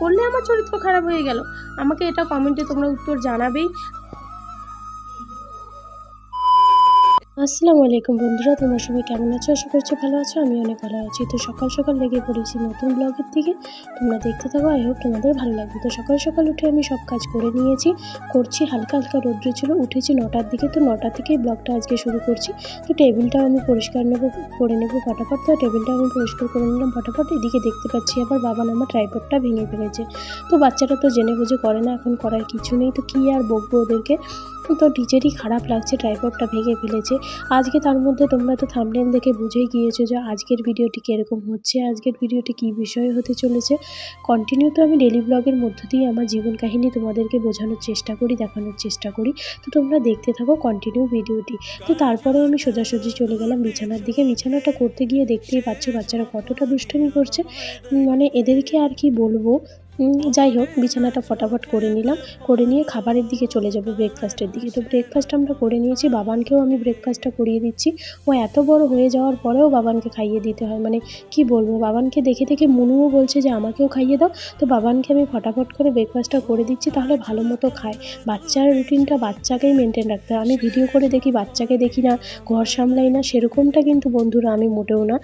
করলে আমার চরিত্র খারাপ হয়ে গেল। আমাকে এটা কমেন্টে তোমরা উত্তর জানাবেই। আসসালামু আলাইকুম বন্ধুরা, তোমরা সবাই কেমন আছো? আশা করছি ভালো আছো, আমি অনেক ভালো আছি। তো সকাল সকাল লেগে পড়েছি নতুন ব্লগের দিকে। তোমরা দেখতে থাকো, আই হোপ তোমাদের ভালো লাগবে। তো সকাল সকাল উঠে আমি সব কাজ করে নিয়েছি, করছি, হালকা হালকা রৌদ্র ছিল, উঠেছি নটার দিকে। তো নটা থেকেই ব্লগটা আজকে শুরু করছি। তো টেবিলটাও আমি পরিষ্কার নেব, করে নেব ফটাফট। তো টেবিলটা আমি পরিষ্কার করে নিলাম ফটাফট। এদিকে দেখতে পাচ্ছি আবার বাবা আমার ট্রাইপডটা ভেঙে ফেলেছে। তো বাচ্চারা তো জেনে বুঝে করে না, এখন করার কিছু নেই। তো কী আর বকবো ওদেরকে? তো নিজেরই খারাপ লাগছে ট্রাইপডটা ভেঙে ফেলেছে। আজকে তার মধ্যে তোমরা তো থামনেল দেখে বুঝেই গিয়েছো যে আজকের ভিডিওটি কীরকম হচ্ছে, আজকের ভিডিওটি কী বিষয়ে হতে চলেছে। কন্টিনিউ তো আমি ডেলি ব্লগের মধ্য দিয়ে আমার জীবন কাহিনী তোমাদেরকে বোঝানোর চেষ্টা করি, দেখানোর চেষ্টা করি। তো তোমরা দেখতে থাকো কন্টিনিউ ভিডিওটি তো তারপরেও আমি সোজাসুজি চলে গেলাম বিছানার দিকে। বিছানাটা করতে গিয়ে দেখতেই পাচ্ছ বাচ্চারা কতটা দুষ্টুমি করছে। মানে এদেরকে আর কি বলব? যাই হোক, বিছানাটা ফটাফট করে নিলাম। করে নিয়ে খাবারের দিকে চলে যাব ব্রেকফাস্টের দিকে। তো ব্রেকফাস্ট আমরা করে নিয়েছি। বাবানকেও আমি ব্রেকফাস্টটা করিয়ে দিচ্ছি। ও এত বড় হয়ে যাওয়ার পরেও বাবানকে খাইয়ে দিতে হয়। মানে কি বলব, বাবানকে দেখে দেখে মনুও বলছে যে, আমাকেও খাইয়ে দাও। তো বাবানকে আমি ফটাফট করে ব্রেকফাস্টটা করে দিচ্ছি, তাহলে ভালো মতো খায়। বাচ্চার রুটিনটা বাচ্চাকেই মেনটেন রাখতে হয়। আমি ভিডিও করে দেখি, বাচ্চাকে দেখি না, ঘর সামলাই না, সেরকমটা কিন্তু বন্ধুরা আমি মোটেও না।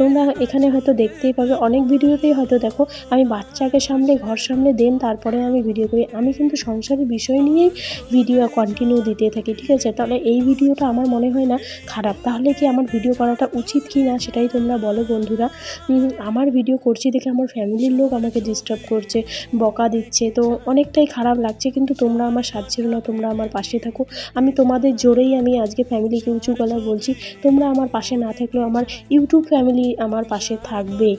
তোমরা এখানে হয়তো দেখতেই পাবে, অনেক ভিডিওতেই হয়তো দেখো, আমি বাচ্চাকে সামলে ঘর সামনে দেন, তারপরে আমি ভিডিও করি। আমি কিন্তু সংসারের বিষয় নিয়েই ভিডিও কন্টিনিউ দিতে থাকি, ঠিক আছে? তাহলে এই ভিডিওটা আমার মনে হয় না খারাপ। তাহলে কি আমার ভিডিও করাটা উচিত কি না, সেটাই তোমরা বলো বন্ধুরা। আমার ভিডিও করছি দেখে আমার ফ্যামিলির লোক আমাকে ডিস্টার্ব করছে, বকা দিচ্ছে। তো অনেকটাই খারাপ লাগছে, কিন্তু তোমরা আমার সাথ ছিল না, তোমরা আমার পাশে থাকো। আমি তোমাদের জোরেই আমি আজকে ফ্যামিলিকে উঁচু গলায় বলছি, তোমরা আমার পাশে না থাকলেও আমার ইউটিউব ফ্যামিলি আমার পাশে থাকবে।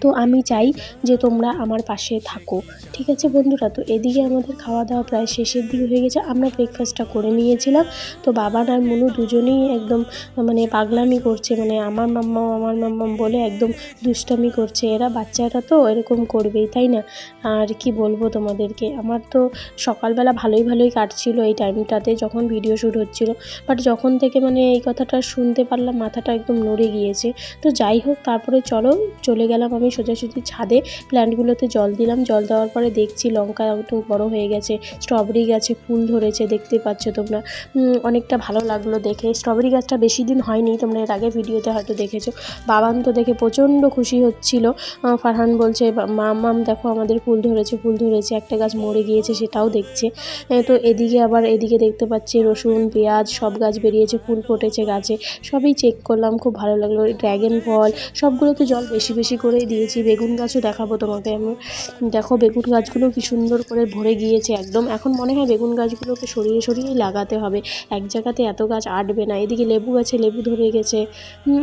তো আমি চাই যে তোমরা আমার পাশে থাকো। ঠিক আছে বন্ধুরা? তো এদিকে আমাদের খাওয়া দাওয়া প্রায় শেষের দিকে হয়ে গেছে। আমরা ব্রেকফাস্টটা করে নিয়েছিলাম। তো বাবান আর মনু দুজনেই একদম মানে পাগলামি করছে। মানে আমার মাম্মাম আমার মাম্মাম বলে একদম দুষ্টামি করছে। এরা বাচ্চারা তো, এরকম করবেই, তাই না? আর কি বলব তোমাদেরকে? আমার তো সকালবেলা ভালোই ভালোই কাটছিল এই টাইমটাতে যখন ভিডিও শ্যুট হচ্ছিল। বাট যখন থেকে মানে এই কথাটা শুনতে পারলাম, মাথাটা একদম নড়ে গিয়েছে। তো যাই হোক, তারপরে চলো, চলে গেলাম আমি সোজাসুজি ছাদে প্ল্যান্টগুলোতে জল দিলাম। জল দেওয়ার পরে দেখছি লঙ্কা একটু বড় হয়ে গেছে, স্ট্রবেরি গাছে ফুল ধরেছে, দেখতে পাচ্ছ তোমরা। অনেকটা ভালো লাগল দেখে। স্ট্রবেরি গাছটা বেশি দিন হয়নি, তোমরা এর আগে ভিডিওতে হয়তো দেখেছ। বাবান তো দেখে প্রচণ্ড খুশি হচ্ছিল। ফারহান বলছে "বা- মাম মাম, দেখো আমাদের ফুল ধরেছে ফুল ধরেছে, একটা গাছ মরে গিয়েছে, সেটাও দেখছে। তো এদিকে আবার এদিকে দেখতে পাচ্ছি রসুন, পেঁয়াজ সব গাছ বেরিয়েছে, ফুল ফুটেছে গাছে। সবই চেক করলাম, খুব ভালো লাগল। ড্র্যাগন ফল, সবগুলোতে জল বেশি বেশি করেই দিয়েছি, বেগুন গাছও দেখাবো তোমাকে আমি। দেখো বেগুন গাছগুলো কি সুন্দর করে ভরে গিয়েছে একদম। এখন মনে হয় বেগুন গাছগুলোকে সরিয়ে সরিয়েই লাগাতে হবে। এক জায়গাতে এত গাছ আটবে না, এদিকে লেবু গাছে লেবু ধরে গেছে।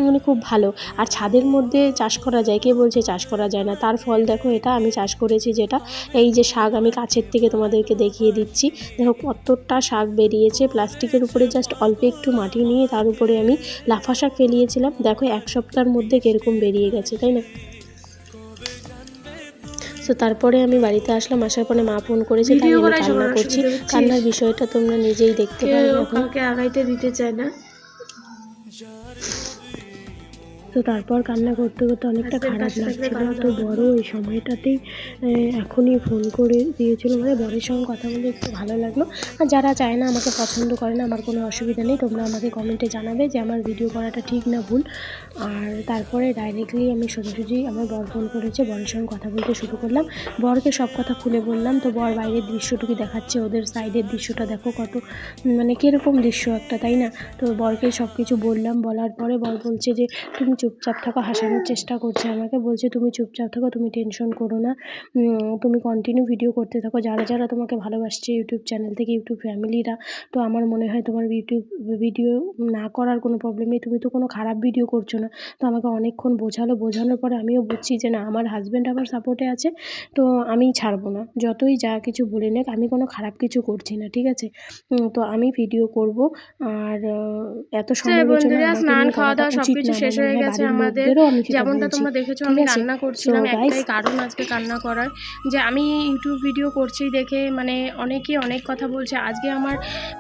মানে খুব ভালো। আর ছাদের মধ্যে চাষ করা যায়, কে বলছে চাষ করা যায় না? তার ফল দেখো, এটা আমি চাষ করেছি যেটা। এই যে শাক আমি কাছের থেকে তোমাদেরকে দেখিয়ে দিচ্ছি। দেখো কতটা শাক বেরিয়েছে, প্লাস্টিকের উপরে জাস্ট অল্প একটু মাটি নিয়ে তার উপরে আমি লাফা শাক ফেলিয়েছিলাম। দেখো এক সপ্তাহের মধ্যে কীরকম বেরিয়ে গেছে, তাই না? তো তারপরে আমি বাড়িতে আসলাম আসার পরে মা ফোন করেছে তাই আমি কান্না করছি। কান্নার বিষয়টা তোমরা নিজেই দেখতে ওকে আগাইতে দিতে চায় না। তো তারপর কান্না করতে করতে অনেকটা খারাপ লাগছিল। তো। বড় এই সময়টাতেই এখনই ফোন করে দিয়েছিল। মানে বরের সঙ্গে কথা বলে একটু ভালো লাগল। আর যারা চায় না আমাকে পছন্দ করে না আমার কোনো অসুবিধা নেই। তোমরা আমাকে কমেন্টে জানাবে যে আমার ভিডিও করাটা ঠিক না ভুল। আর তারপরে ডাইরেক্টলি আমি সোজাসুজি আমার বর ফোন করেছে বরের সঙ্গে কথা বলতে শুরু করলাম। বরকে সব কথা খুলে বললাম। তো বর বাইরের দৃশ্যটুকু দেখাচ্ছে ওদের সাইডের দৃশ্যটা দেখো কত মানে কীরকম দৃশ্য একটা তাই না? তো বরকে সব কিছু বললাম। বলার পরে বর বলছে যে তুমি চুপচাপ থাকো হাসানোর চেষ্টা করছে আমাকে। বলছে তুমি চুপচাপ থাকো তুমি টেনশন করো না। তুমি কন্টিনিউ ভিডিও করতে থাকো। যারা যারা তোমাকে ভালোবাসছে ইউটিউব চ্যানেল থেকে ইউটিউব ফ্যামিলিরা তো আমার মনে হয় তোমার ইউটিউব ভিডিও না করার কোনো প্রবলেম নেই। তুমি তো কোনো খারাপ ভিডিও করছ না। তো আমাকে অনেকক্ষণ বোঝালো। বোঝানোর পরে আমিও বুঝছি যে না আমার হাজব্যান্ড আমার সাপোর্টে আছে তো আমি ছাড়বো না। যতই যা কিছু বলে নেক আমি কোনো খারাপ কিছু করছি না ঠিক আছে? তো আমি ভিডিও করব। আর এত বন্ধুরা, স্নান খাওয়া দাওয়া সবকিছু শেষ হয়ে গেছে। বাড়ির আমাদের। যেমনটা তোমরা দেখেছ আমি আছে? কান্না করছিলাম একটাই কারণ আজকে কান্না করার যে আমি ইউটিউব ভিডিও করছি দেখে মানে অনেকে অনেক কথা বলছে। আজকে আমার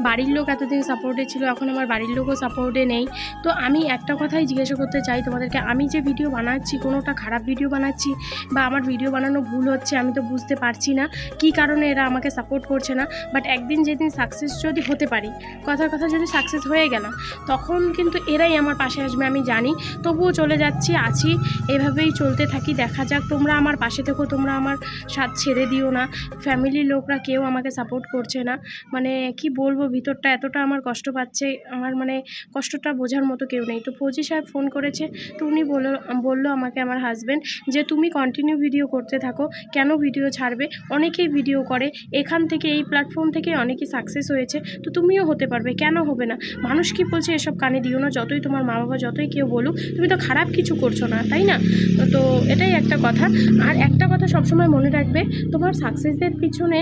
বাড়ির লোক এতদিন সাপোর্টে ছিল এখন আমার বাড়ির লোকও সাপোর্টে নেই। তো আমি একটা কথাই জিজ্ঞাসা করতে চাই তোমাদেরকে আমি যে ভিডিও বানাচ্ছি কোনোটা খারাপ ভিডিও বানাচ্ছি বা আমার ভিডিও বানানো ভুল হচ্ছে আমি তো বুঝতে পারছি না কী কারণে এরা আমাকে সাপোর্ট করছে না। বাট একদিন যেদিন সাকসেস যদি হতে পারি কথার কথা যদি সাকসেস হয়ে গেলাম তখন কিন্তু এরাই আমার পাশে আসবে আমি জানি। তবুও চলে যাচ্ছি, আছি, এভাবেই চলতে থাকি। দেখা যাক, তোমরা আমার পাশে থেকো, তোমরা আমার সাথ ছেড়ে দিও না। ফ্যামিলির লোকরা কেউ আমাকে সাপোর্ট করছে না। মানে কি বলব, ভিতরটা এতটা আমার কষ্ট পাচ্ছে, আমার মানে কষ্টটা বোঝার মতো কেউ নেই। তো ফৌজি সাহেব ফোন করেছে, তো উনি বলল বলল আমাকে, আমার হাজব্যান্ড যে তুমি কন্টিনিউ ভিডিও করতে থাকো, কেন ভিডিও ছাড়বে? অনেকেই ভিডিও করে, এখান থেকে, এই প্ল্যাটফর্ম থেকে অনেকেই সাকসেস হয়েছে, তো তুমিও হতে পারবে, কেন হবে না? মানুষ কি বলছে, এসব কানে দিও না, যতই তোমার মা বাবা যতই কেউ বলুক, তুমি তো খারাপ কিছু করছ না, তাই না? তো এটাই একটা কথা। আর একটা কথা সবসময় মনে রাখবে, তোমার সাকসেসের পিছনে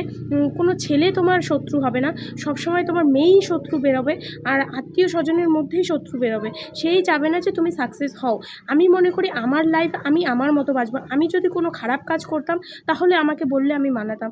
কোনো ছেলে তোমার শত্রু হবে না। সবসময় তোমার মেয়েই শত্রু বেরোবে আর আত্মীয় স্বজনের মধ্যেই শত্রু বেরোবে। সেই চাবে না যে তুমি সাকসেস হও। আমি মনে করি আমার লাইফ আমি আমার মতো বাঁচবো। আমি যদি কোনো খারাপ কাজ করতাম, তাহলে আমাকে বললে আমি মানাতাম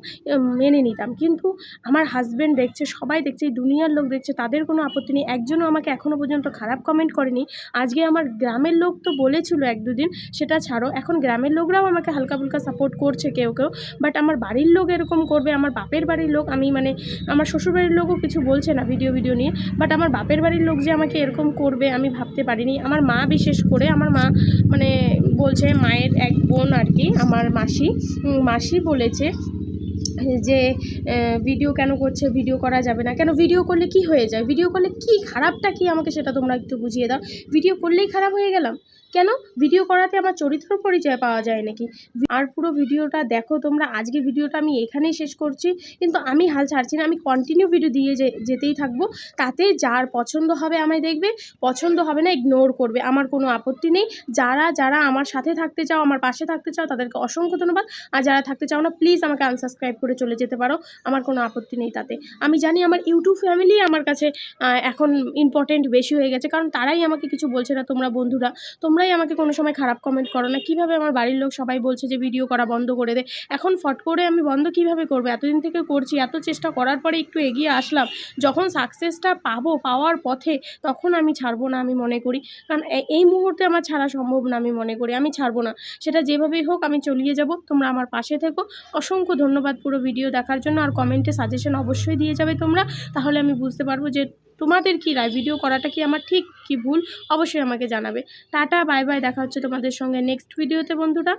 মেনে নিতাম। কিন্তু আমার হাজব্যান্ড দেখছে, সবাই দেখছে দুনিয়ার লোক দেখছে, তাদের কোনো আপত্তি নেই। একজনও আমাকে এখনও পর্যন্ত খারাপ কমেন্ট করেনি। আজকে আমার গ্রামের লোক তো বলেছিল এক দুদিন, সেটা ছাড়ো। এখন গ্রামের লোকরাও আমাকে হালকা ফুলকা সাপোর্ট করছে কেউ কেউ। বাট আমার বাড়ির লোক এরকম করবে, আমার বাপের বাড়ির লোক, আমি মানে আমার শ্বশুরবাড়ির লোকও কিছু বলছে না ভিডিও ভিডিও নিয়ে। বাট আমার বাপের বাড়ির লোক যে আমাকে এরকম করবে, আমি ভাবতে পারিনি। আমার মা বিশেষ করে, আমার মা মানে বলছে মায়ের এক বোন আর কি, আমার মাসি। মাসি বলেছে যে ভিডিও কেন করছে ভিডিও করা যাবে না। কেন ভিডিও করলে কি হয়ে যায়? ভিডিও করলে কি খারাপটা কি? আমাকে সেটা তোমরা একটু বুঝিয়ে দাও। ভিডিও করলেই খারাপ হয়ে গেলাম। কেন? ভিডিও করাতে আমার চরিত্র পরিচয় পাওয়া যায় নাকি? আর পুরো ভিডিওটা দেখো তোমরা আজকে ভিডিওটা আমি এখানেই শেষ করছি। কিন্তু আমি হাল ছাড়ছি না, আমি কন্টিনিউ ভিডিও দিয়ে যেতেই থাকব। তাতে যার পছন্দ হবে আমায় দেখবে, পছন্দ হবে না ইগনোর করবে। আমার কোনো আপত্তি নেই। যারা যারা আমার সাথে থাকতে চাও, আমার পাশে থাকতে চাও, তাদেরকে অসংখ্য ধন্যবাদ। আর যারা থাকতে চাও না প্লিজ আমাকে আনসাবস্ক্রাইব করে চলে যেতে পারো। আমার কোনো আপত্তি নেই তাতে। আমি জানি আমার ইউটিউব ফ্যামিলি আমার কাছে এখন ইম্পর্টেন্ট বেশি হয়ে গেছে। কারণ তারাই আমাকে কিছু বলছে না, তোমরা বন্ধুরা। তোমরাই আমাকে কোনো সময় খারাপ কমেন্ট করো না। কীভাবে আমার বাড়ির লোক সবাই বলছে যে ভিডিও করা বন্ধ করে দে? এখন ফট করে আমি বন্ধ কীভাবে করব? এতদিন থেকে করছি, এত চেষ্টা করার পরে একটু এগিয়ে আসলাম। যখন সাকসেসটা পাবো, পাওয়ার পথে তখন আমি ছাড়বো না আমি মনে করি। কারণ এই মুহূর্তে আমার ছাড়া সম্ভব না আমি মনে করি, আমি ছাড়বো না। সেটা যেভাবেই হোক আমি চলিয়ে যাব, তোমরা আমার পাশে থেকো। অসংখ্য ধন্যবাদ পুরো ভিডিও দেখার জন্য। আর কমেন্টে সাজেশন অবশ্যই দিয়ে যাবে তোমরা। তাহলে আমি বুঝতে পারব যে তোমাদের কি রায়? ভিডিও করাটা কি আমার ঠিক কি ভুল? অবশ্যই আমাকে জানাবে। টাটা বাই বাই দেখা হচ্ছে তোমাদের সঙ্গে নেক্সট ভিডিওতে বন্ধুরা।